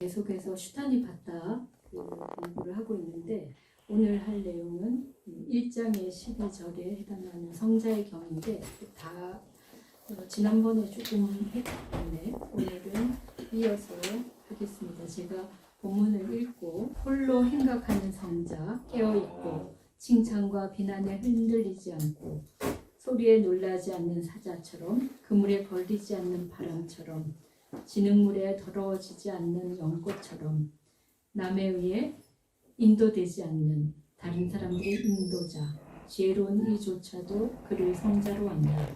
계속해서 슈타니 바타 그 공부를 하고 있는데 오늘 할 내용은 1장의 12절에 해당하는 성자의 경인데 다 어, 지난번에 조금 했기 때문에 오늘은 이어서 하겠습니다. 제가 본문을 읽고 홀로 행각하는 성자 깨어있고 칭찬과 비난에 흔들리지 않고 소리에 놀라지 않는 사자처럼 그물에 걸리지 않는 바람처럼 진흙물에 더러워지지 않는 연꽃처럼 남에 의해 인도되지 않는 다른 사람들의 인도자 지혜로운 이조차도 그를 성자로 한다.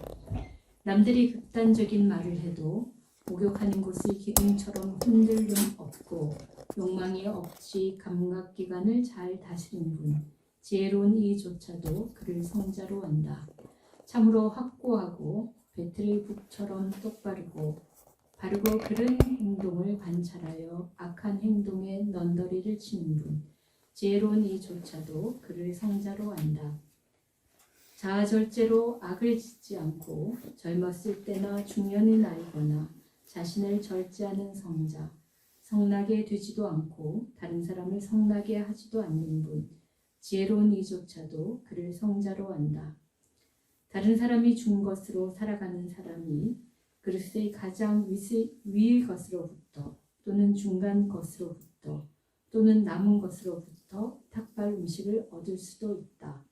남들이 극단적인 말을 해도 목욕하는 곳이 기둥처럼 흔들림 없고 욕망이 없이 감각기관을 잘 다스린 분 지혜로운 이조차도 그를 성자로 한다. 참으로 확고하고 배틀의 북처럼 똑바르고 바르고 그른 행동을 관찰하여 악한 행동에 넌더리를 치는 분 지혜로운 이조차도 그를 성자로 한다. 자아절제로 악을 짓지 않고 젊었을 때나 중년이 나이거나 자신을 절제하는 성자 성나게 되지도 않고 다른 사람을 성나게 하지도 않는 분 지혜로운 이조차도 그를 성자로 한다. 다른 사람이 준 것으로 살아가는 사람이 그릇의 가장 위스, 위의 것으로부터 또는 중간 것으로부터 또는 남은 것으로부터 탁발 음식을 얻을 수도 있다.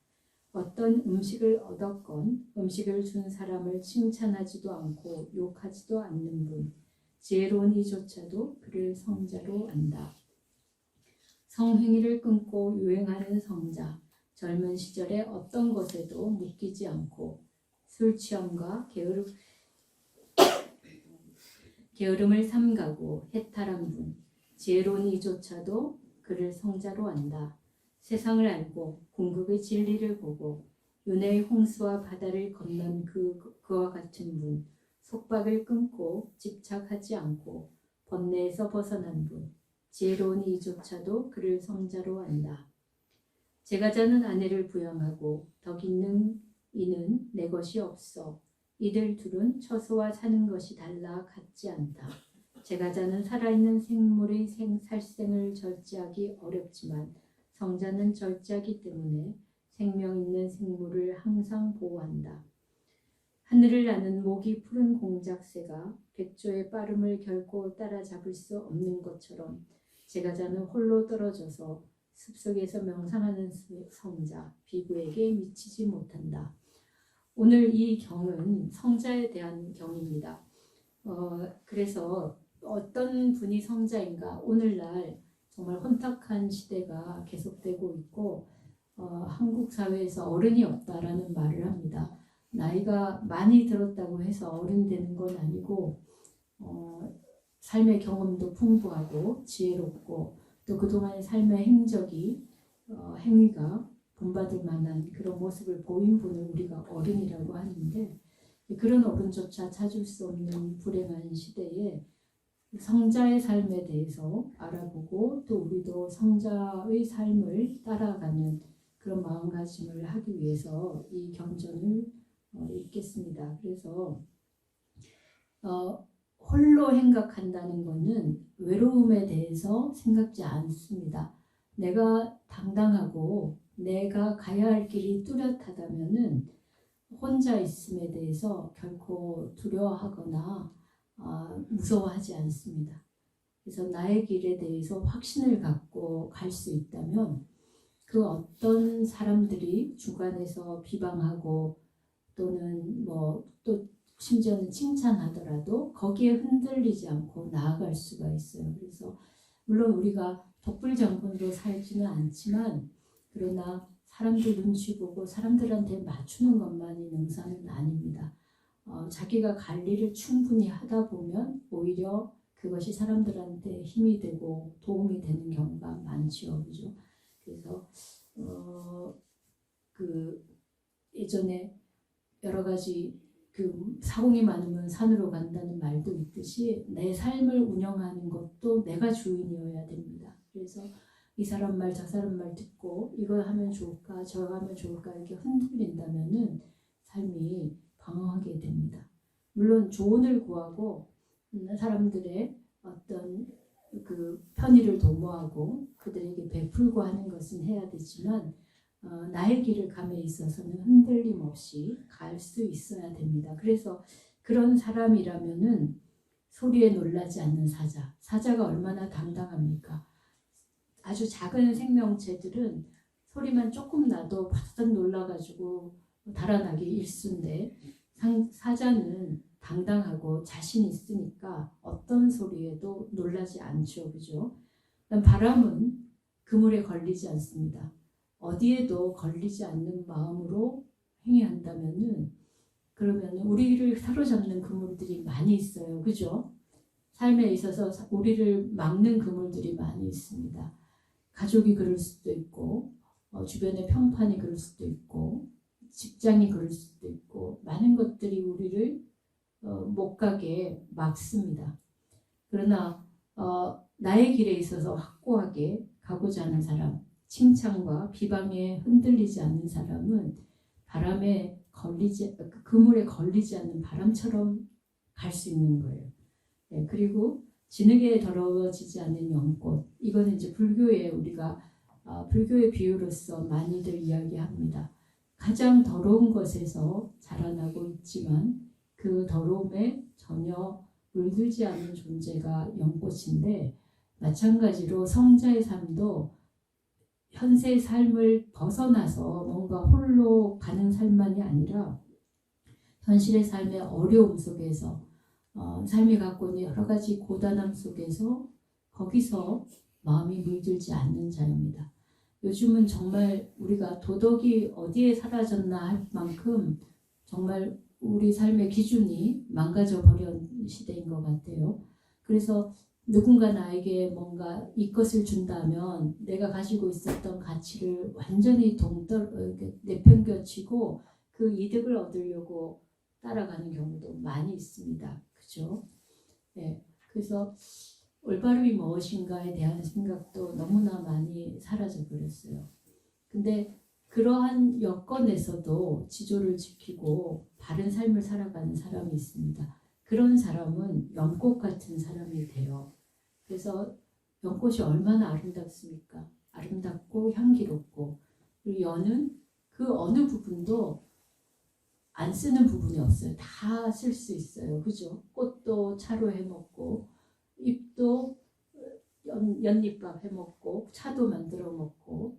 어떤 음식을 얻었건 음식을 준 사람을 칭찬하지도 않고 욕하지도 않는 분 지혜로운 이조차도 그를 성자로 안다. 성행위를 끊고 유행하는 성자 젊은 시절에 어떤 것에도 묶이지 않고 술 취함과 게으름 게으름을 삼가고 해탈한 분 지혜로운 이조차도 그를 성자로 안다. 세상을 알고 궁극의 진리를 보고 윤회의 홍수와 바다를 건넌 그 그와 같은 분 속박을 끊고 집착하지 않고 번뇌에서 벗어난 분 지혜로운 이조차도 그를 성자로 한다. 제가 자는 아내를 부양하고 덕 있는 이는 내 것이 없어 이들 둘은 처소와 사는 것이 달라 같지 않다. 제가 자는 살아있는 생물의 생, 살생을 절제하기 어렵지만 성자는 절제하기 때문에 생명 있는 생물을 항상 보호한다. 하늘을 나는 목이 푸른 공작새가 백조의 빠름을 결코 따라잡을 수 없는 것처럼 제가 자는 홀로 떨어져서 숲속에서 명상하는 성자 비구에게 미치지 못한다. 오늘 이 경은 성자에 대한 경입니다. 어, 그래서 어떤 분이 성자인가 오늘날 정말 혼탁한 시대가 계속되고 있고 어, 한국 사회에서 어른이 없다라는 말을 합니다. 나이가 많이 들었다고 해서 어른 되는 건 아니고 어, 삶의 경험도 풍부하고 지혜롭고 또 그동안의 삶의 행적이 어, 행위가 본받을 만한 그런 모습을 보인 분을 우리가 어른이라고 하는데 그런 어른조차 찾을 수 없는 불행한 시대에 성자의 삶에 대해서 알아보고 또 우리도 성자의 삶을 따라가는 그런 마음가짐을 하기 위해서 이 경전을 어, 읽겠습니다. 그래서 어, 홀로 행각한다는 것은 외로움에 대해서 생각지 않습니다. 내가 당당하고 내가 가야 할 길이 뚜렷하다면은 혼자 있음에 대해서 결코 두려워하거나 아, 무서워하지 않습니다. 그래서 나의 길에 대해서 확신을 갖고 갈 수 있다면 그 어떤 사람들이 주관해서 비방하고 또는 뭐 또 심지어는 칭찬하더라도 거기에 흔들리지 않고 나아갈 수가 있어요. 그래서 물론 우리가 독불장군으로 살지는 않지만 그러나 사람들 눈치 보고 사람들한테 맞추는 것만이 능사는 아닙니다. 어, 자기가 관리를 충분히 하다 보면 오히려 그것이 사람들한테 힘이 되고 도움이 되는 경우가 많지요, 그죠? 그래서 어, 그 예전에 여러 가지 그 사공이 많으면 산으로 간다는 말도 있듯이 내 삶을 운영하는 것도 내가 주인이어야 됩니다. 그래서 이 사람 말, 저 사람 말 듣고 이거 하면 좋을까, 저거 하면 좋을까 이렇게 흔들린다면은 삶이 방황하게 됩니다. 물론 조언을 구하고 사람들의 어떤 그 편의를 도모하고 그들에게 베풀고 하는 것은 해야 되지만 어, 나의 길을 감에 있어서는 흔들림 없이 갈 수 있어야 됩니다. 그래서 그런 사람이라면은 소리에 놀라지 않는 사자. 사자가 얼마나 당당합니까? 아주 작은 생명체들은 소리만 조금 나도 바삭 놀라가지고 달아나기 일쑤인데 상- 사자는 당당하고 자신 있으니까 어떤 소리에도 놀라지 않죠. 그죠? 바람은 그물에 걸리지 않습니다. 어디에도 걸리지 않는 마음으로 행위한다면은 그러면 우리를 사로잡는 그물들이 많이 있어요. 그죠? 삶에 있어서 사- 우리를 막는 그물들이 많이 있습니다. 가족이 그럴 수도 있고 어, 주변의 평판이 그럴 수도 있고 직장이 그럴 수도 있고 많은 것들이 우리를 어, 못 가게 막습니다. 그러나 어, 나의 길에 있어서 확고하게 가고자 하는 사람, 칭찬과 비방에 흔들리지 않는 사람은 바람에 걸리지 그 그물에 걸리지 않는 바람처럼 갈 수 있는 거예요. 네, 그리고 진흙에 더러워지지 않는 연꽃 이거는 이제 불교에 우리가 어, 불교의 비유로서 많이들 이야기합니다. 가장 더러운 것에서 자라나고 있지만 그 더러움에 전혀 물들지 않는 존재가 연꽃인데 마찬가지로 성자의 삶도 현세의 삶을 벗어나서 뭔가 홀로 가는 삶만이 아니라 현실의 삶의 어려움 속에서 어, 삶이 갖고 있는 여러 가지 고단함 속에서 거기서 마음이 물들지 않는 자입니다. 요즘은 정말 우리가 도덕이 어디에 사라졌나 할 만큼 정말 우리 삶의 기준이 망가져 버린 시대인 것 같아요. 그래서 누군가 나에게 뭔가 이것을 준다면 내가 가지고 있었던 가치를 완전히 동떨 어, 이렇게 내팽겨치고 그 이득을 얻으려고 따라가는 경우도 많이 있습니다. 그죠? 네. 그래서 올바름이 무엇인가에 대한 생각도 너무나 많이 사라져 버렸어요. 근데 그러한 여건에서도 지조를 지키고 바른 삶을 살아가는 사람이 있습니다. 그런 사람은 연꽃 같은 사람이 돼요. 그래서 연꽃이 얼마나 아름답습니까? 아름답고 향기롭고 그리고 연은 그 어느 부분도 안 쓰는 부분이 없어요. 다 쓸 수 있어요. 그죠? 꽃도 차로 해 먹고 잎도 연, 연잎밥 해 먹고 차도 만들어 먹고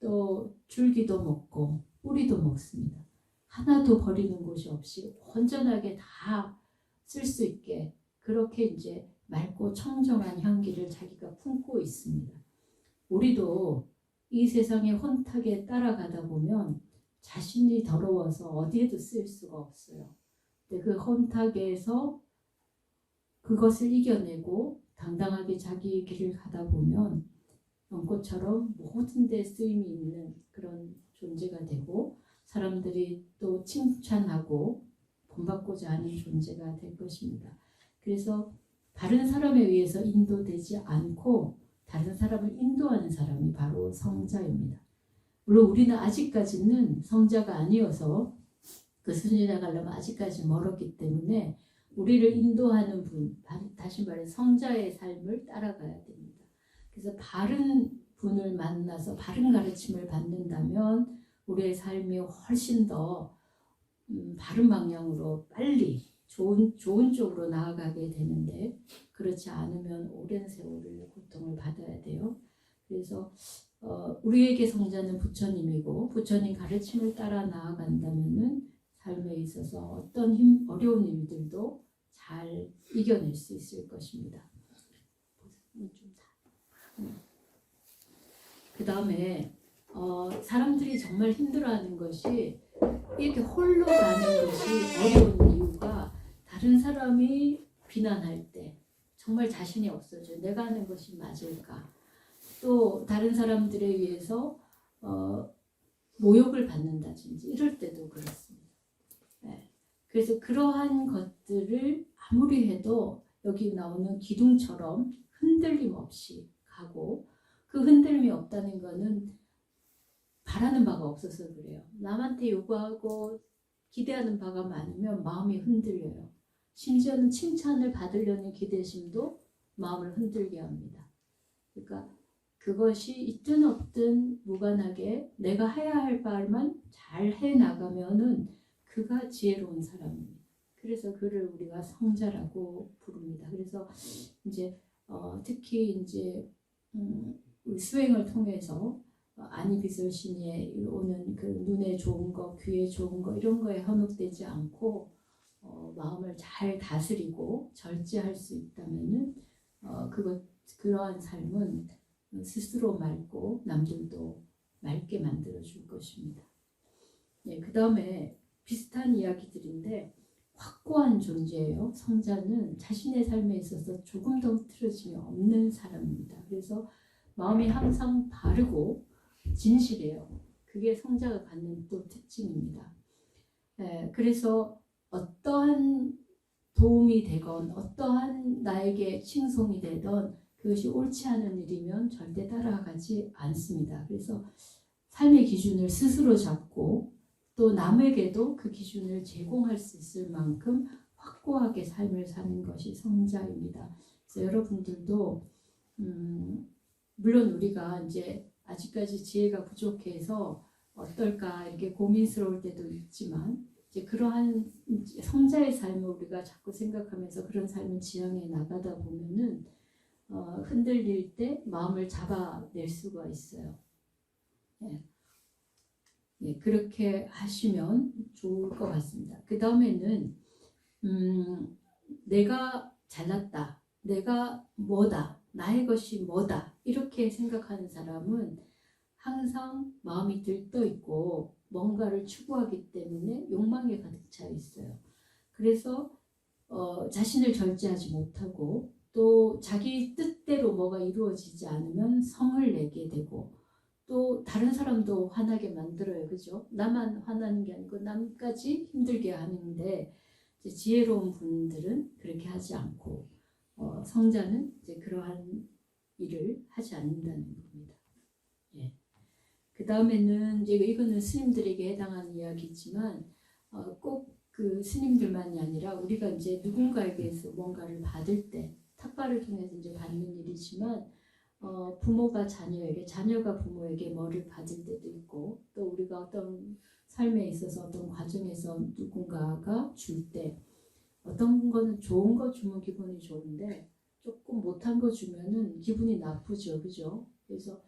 또 줄기도 먹고 뿌리도 먹습니다. 하나도 버리는 곳이 없이 온전하게 다 쓸 수 있게 그렇게 이제 맑고 청정한 향기를 자기가 품고 있습니다. 우리도 이 세상의 혼탁에 따라가다 보면 자신이 더러워서 어디에도 쓸 수가 없어요. 근데 그 혼탁에서 그것을 이겨내고 당당하게 자기 길을 가다 보면 연꽃처럼 모든 데 쓰임이 있는 그런 존재가 되고 사람들이 또 칭찬하고 본받고자 하는 존재가 될 것입니다. 그래서 다른 사람에 의해서 인도되지 않고 다른 사람을 인도하는 사람이 바로 성자입니다. 물론 우리는 아직까지는 성자가 아니어서 그 수준에 가려면 아직까지 멀었기 때문에 우리를 인도하는 분, 다시 말해 성자의 삶을 따라가야 됩니다. 그래서 바른 분을 만나서 바른 가르침을 받는다면 우리의 삶이 훨씬 더 음, 바른 방향으로 빨리 좋은 좋은 쪽으로 나아가게 되는데 그렇지 않으면 오랜 세월을 고통을 받아야 돼요. 그래서 어, 우리에게 성자는 부처님이고 부처님 가르침을 따라 나아간다면은 삶에 있어서 어떤 힘 어려운 일들도 잘 이겨낼 수 있을 것입니다. 그 다음에 어, 사람들이 정말 힘들어하는 것이 이렇게 홀로 가는 것이 어려운 이유가 다른 사람이 비난할 때 정말 자신이 없어져. 내가 하는 것이 맞을까? 또 다른 사람들에 의해서 어, 모욕을 받는다든지 이럴 때도 그렇습니다. 네. 그래서 그러한 것들을 아무리 해도 여기 나오는 기둥처럼 흔들림 없이 가고 그 흔들림이 없다는 거는 바라는 바가 없어서 그래요. 남한테 요구하고 기대하는 바가 많으면 마음이 흔들려요. 심지어는 칭찬을 받으려는 기대심도 마음을 흔들게 합니다. 그러니까 그것이 있든 없든 무관하게 내가 해야 할 바만 잘 해 나가면은 그가 지혜로운 사람입니다. 그래서 그를 우리가 성자라고 부릅니다. 그래서 이제 어, 특히 이제 음, 수행을 통해서 어, 아니 비설신에 오는 그 눈에 좋은 거, 귀에 좋은 거 이런 거에 현혹되지 않고 어, 마음을 잘 다스리고 절제할 수 있다면은 어, 그것 그러한 삶은 스스로 맑고 남들도 맑게 만들어 줄 것입니다. 예, 그 다음에 비슷한 이야기들인데 확고한 존재예요. 성자는 자신의 삶에 있어서 조금 더 흐트러짐이 없는 사람입니다. 그래서 마음이 항상 바르고 진실해요. 그게 성자가 갖는 또 특징입니다. 예, 그래서 어떠한 도움이 되건 어떠한 나에게 칭송이 되던 그것이 옳지 않은 일이면 절대 따라가지 않습니다. 그래서 삶의 기준을 스스로 잡고 또 남에게도 그 기준을 제공할 수 있을 만큼 확고하게 삶을 사는 것이 성자입니다. 그래서 여러분들도 음, 물론 우리가 이제 아직까지 지혜가 부족해서 어떨까 이렇게 고민스러울 때도 있지만 이제 그러한 성자의 삶을 우리가 자꾸 생각하면서 그런 삶을 지향해 나가다 보면은 어, 흔들릴 때 마음을 잡아낼 수가 있어요. 예. 예, 그렇게 하시면 좋을 것 같습니다. 그 다음에는 음, 내가 잘났다, 내가 뭐다, 나의 것이 뭐다 이렇게 생각하는 사람은 항상 마음이 들떠 있고 뭔가를 추구하기 때문에 욕망에 가득 차 있어요. 그래서 어, 자신을 절제하지 못하고 또 자기 뜻대로 뭐가 이루어지지 않으면 성을 내게 되고 또 다른 사람도 화나게 만들어요. 그죠? 나만 화나는 게 아니고 남까지 힘들게 하는데 지혜로운 분들은 그렇게 하지 않고 어, 성자는 이제 그러한 일을 하지 않는다는 겁니다. 예. 그 다음에는 이제 이거는 스님들에게 해당하는 이야기지만 어, 꼭그 스님들만이 아니라 우리가 이제 누군가에게서 뭔가를 받을 때 탁발을 통해서 이제 받는 일이지만 어, 부모가 자녀에게 자녀가 부모에게 뭐를 받을 때도 있고 또 우리가 어떤 삶에 있어서 어떤 과정에서 누군가가 줄 때 어떤 거는 좋은 거 주면 기분이 좋은데 조금 못한 거 주면은 기분이 나쁘죠. 그죠? 그래서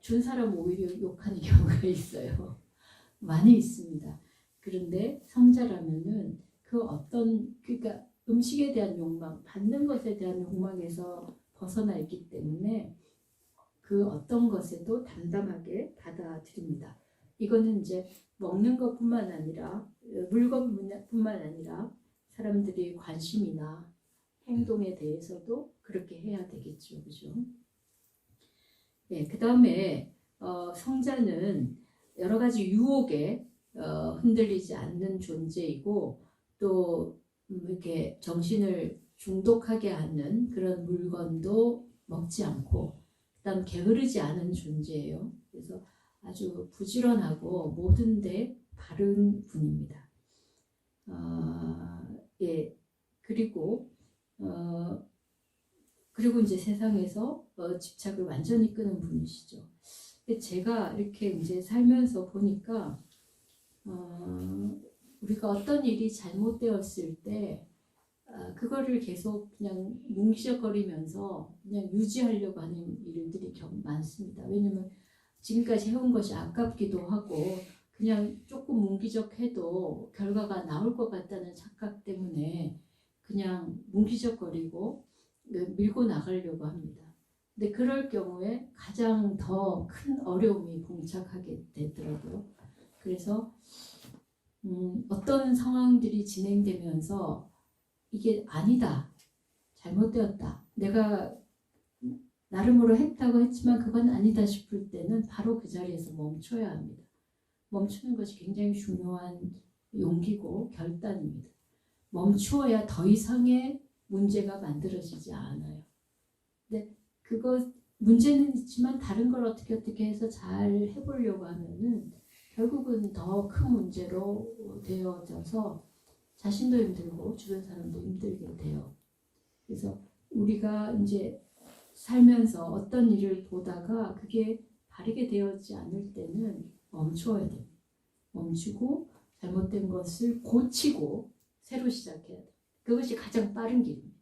준 사람 오히려 욕하는 경우가 있어요. 많이 있습니다. 그런데 성자라면은 그 어떤 그러니까 음식에 대한 욕망 받는 것에 대한 욕망에서 벗어나 있기 때문에 그 어떤 것에도 담담하게 받아들입니다. 이거는 이제 먹는 것뿐만 아니라 물건뿐만 아니라 사람들이 관심이나 행동에 대해서도 그렇게 해야 되겠죠, 그죠? 네, 그 다음에 어, 성자는 여러 가지 유혹에 어, 흔들리지 않는 존재이고 또 음, 이렇게 정신을 중독하게 하는 그런 물건도 먹지 않고 그다음 게으르지 않은 존재예요. 그래서 아주 부지런하고 모든데 바른 분입니다. 어, 예 그리고 어, 그리고 이제 세상에서 어, 집착을 완전히 끄는 분이시죠. 제가 이렇게 이제 살면서 보니까 어, 우리가 어떤 일이 잘못되었을 때 아, 그거를 계속 그냥 뭉시적거리면서 그냥 유지하려고 하는 일들이 많습니다. 왜냐면 지금까지 해온 것이 아깝기도 하고 그냥 조금 뭉기적해도 결과가 나올 것 같다는 착각 때문에 그냥 뭉기적거리고 밀고 나가려고 합니다. 근데 그럴 경우에 가장 더 큰 어려움이 봉착하게 되더라고요. 그래서 음, 어떤 상황들이 진행되면서 이게 아니다. 잘못되었다. 내가 나름으로 했다고 했지만 그건 아니다 싶을 때는 바로 그 자리에서 멈춰야 합니다. 멈추는 것이 굉장히 중요한 용기고 결단입니다. 멈추어야 더 이상의 문제가 만들어지지 않아요. 근데 그거 문제는 있지만 다른 걸 어떻게 어떻게 해서 잘 해보려고 하면은 결국은 더 큰 문제로 되어져서 자신도 힘들고 주변 사람도 힘들게 돼요. 그래서 우리가 이제 살면서 어떤 일을 보다가 그게 바르게 되었지 않을 때는 멈춰야 돼요. 멈추고 잘못된 것을 고치고 새로 시작해야 돼. 그것이 가장 빠른 길입니다.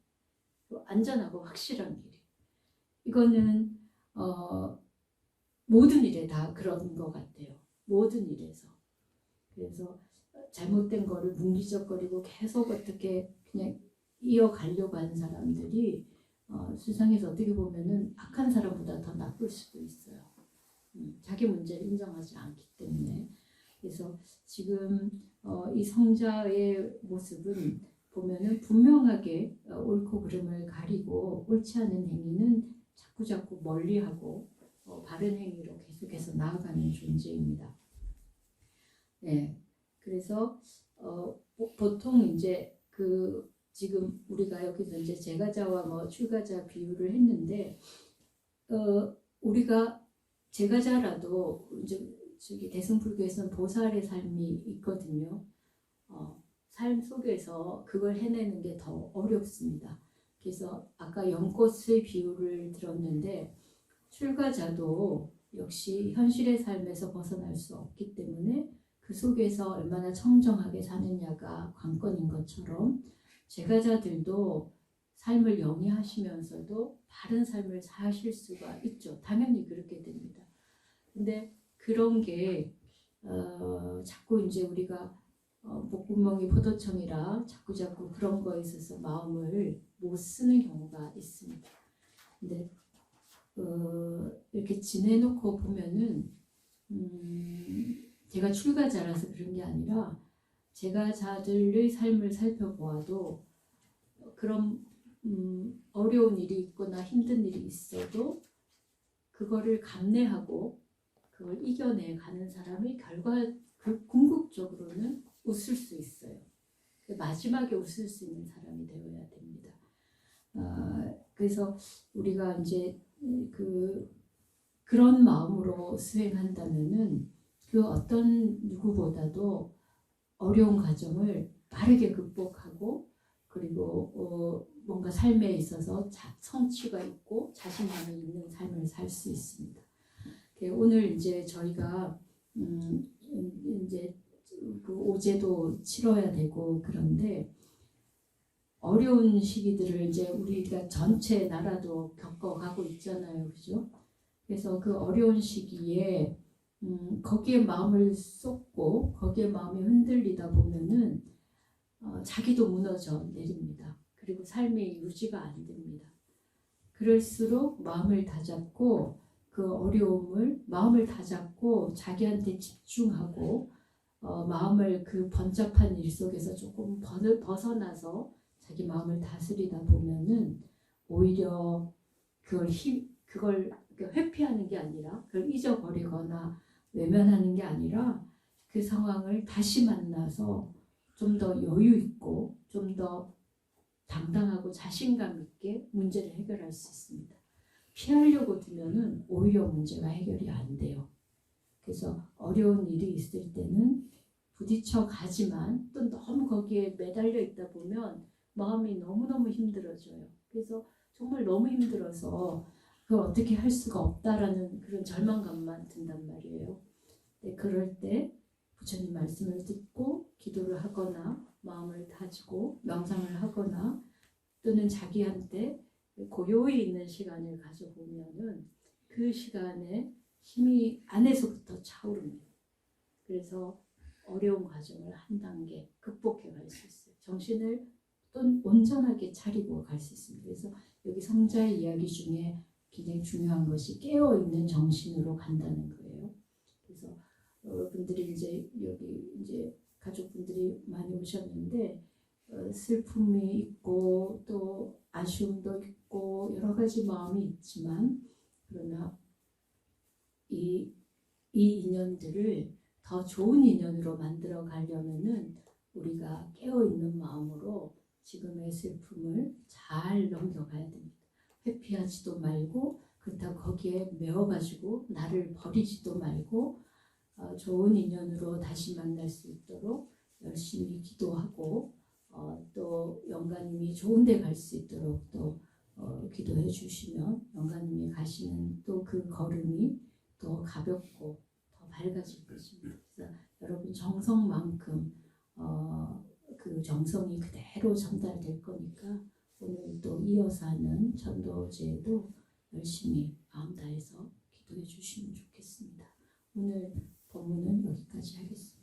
또 안전하고 확실한 길이에요. 이거는 어, 모든 일에 다 그런 것 같아요. 모든 일에서. 그래서 잘못된 거를 문기적거리고 계속 어떻게 그냥 이어가려고 하는 사람들이 어, 세상에서 어떻게 보면은 악한 사람보다 더 나쁠 수도 있어요. 음, 자기 문제를 인정하지 않기 때문에. 그래서 지금 어, 이 성자의 모습은 보면은 분명하게 어, 옳고 그름을 가리고 옳지 않은 행위는 자꾸 자꾸 멀리하고 어, 바른 행위로 계속해서 나아가는 존재입니다. 네, 그래서 어, 보- 보통 이제 그 지금 우리가 여기서 이제 제가자와 뭐 출가자 비유를 했는데 어, 우리가 제가자라도 이제 저기 대승불교에서는 보살의 삶이 있거든요. 어, 삶 속에서 그걸 해내는 게 더 어렵습니다. 그래서 아까 연꽃의 비유를 들었는데 출가자도 역시 현실의 삶에서 벗어날 수 없기 때문에 그 속에서 얼마나 청정하게 사느냐가 관건인 것처럼 제가자들도 삶을 영위하시면서도 바른 삶을 사실 수가 있죠. 당연히 그렇게 됩니다. 근데 그런 게 어, 자꾸 이제 우리가 어, 목구멍이 포도청이라 자꾸 자꾸 그런 거에 있어서 마음을 못 쓰는 경우가 있습니다. 근데 어, 이렇게 지내놓고 보면은 음, 제가 출가자라서 그런 게 아니라 제가 자들의 삶을 살펴보아도 그런 음, 어려운 일이 있거나 힘든 일이 있어도 그거를 감내하고 그걸 이겨내 가는 사람이 결과 그 궁극적으로는 웃을 수 있어요. 그 마지막에 웃을 수 있는 사람이 되어야 됩니다. 아, 그래서 우리가 이제 그 그런 마음으로 수행한다면은 그 어떤 누구보다도 어려운 과정을 빠르게 극복하고 그리고 어, 뭔가 삶에 있어서 자, 성취가 있고 자신감이 있는 삶을 살 수 있습니다. 그 오늘 이제 저희가 음, 이제 그 오제도 치러야 되고 그런데 어려운 시기들을 이제 우리가 전체 나라도 겪어가고 있잖아요, 그죠? 그래서 그 어려운 시기에 음, 거기에 마음을 쏟고 거기에 마음이 흔들리다 보면은 어, 자기도 무너져 내립니다. 그리고 삶의 유지가 안 됩니다. 그럴수록 마음을 다잡고 그 어려움을 마음을 다잡고 자기한테 집중하고 어, 마음을 그 번잡한 일 속에서 조금 벗- 벗어나서 자기 마음을 다스리다 보면은 오히려 그걸 힘 그걸 회피하는 게 아니라 그걸 잊어버리거나 외면하는 게 아니라 그 상황을 다시 만나서 좀 더 여유 있고 좀 더 당당하고 자신감 있게 문제를 해결할 수 있습니다. 피하려고 들면은 오히려 문제가 해결이 안 돼요. 그래서 어려운 일이 있을 때는 부딪혀 가지만 또 너무 거기에 매달려 있다 보면 마음이 너무너무 힘들어져요. 그래서 정말 너무 힘들어서 그걸 어떻게 할 수가 없다라는 그런 절망감만 든단 말이에요. 네, 그럴 때 부처님 말씀을 듣고 기도를 하거나 마음을 다지고 명상을 하거나 또는 자기한테 고요히 있는 시간을 가져보면은 그 시간에 힘이 안에서부터 차오릅니다. 그래서 어려운 과정을 한 단계 극복해 갈 수 있어요. 정신을 또 온전하게 차리고 갈 수 있습니다. 그래서 여기 성자의 이야기 중에 굉장히 중요한 것이 깨어 있는 정신으로 간다는 거예요. 그래서 여러분들이 이제 여기 이제 가족분들이 많이 오셨는데 어, 슬픔이 있고 또 아쉬움도 있고 여러 가지 마음이 있지만 그러나 이, 이 인연들을 더 좋은 인연으로 만들어 가려면은 우리가 깨어 있는 마음으로 지금의 슬픔을 잘 넘겨가야 됩니다. 회피하지도 말고 그렇다고 거기에 매어가지고 나를 버리지도 말고 어, 좋은 인연으로 다시 만날 수 있도록 열심히 기도하고 어, 또 영가님이 좋은 데 갈 수 있도록 또 어, 기도해 주시면 영가님이 가시는 또 그 걸음이 더 가볍고 더 밝아질 것입니다. 그래서 여러분 정성만큼 어, 그 정성이 그대로 전달될 거니까 오늘 또 이어서 하는 전도제도 열심히 마음 다해서 기도해 주시면 좋겠습니다. 오늘 본문은 여기까지 하겠습니다.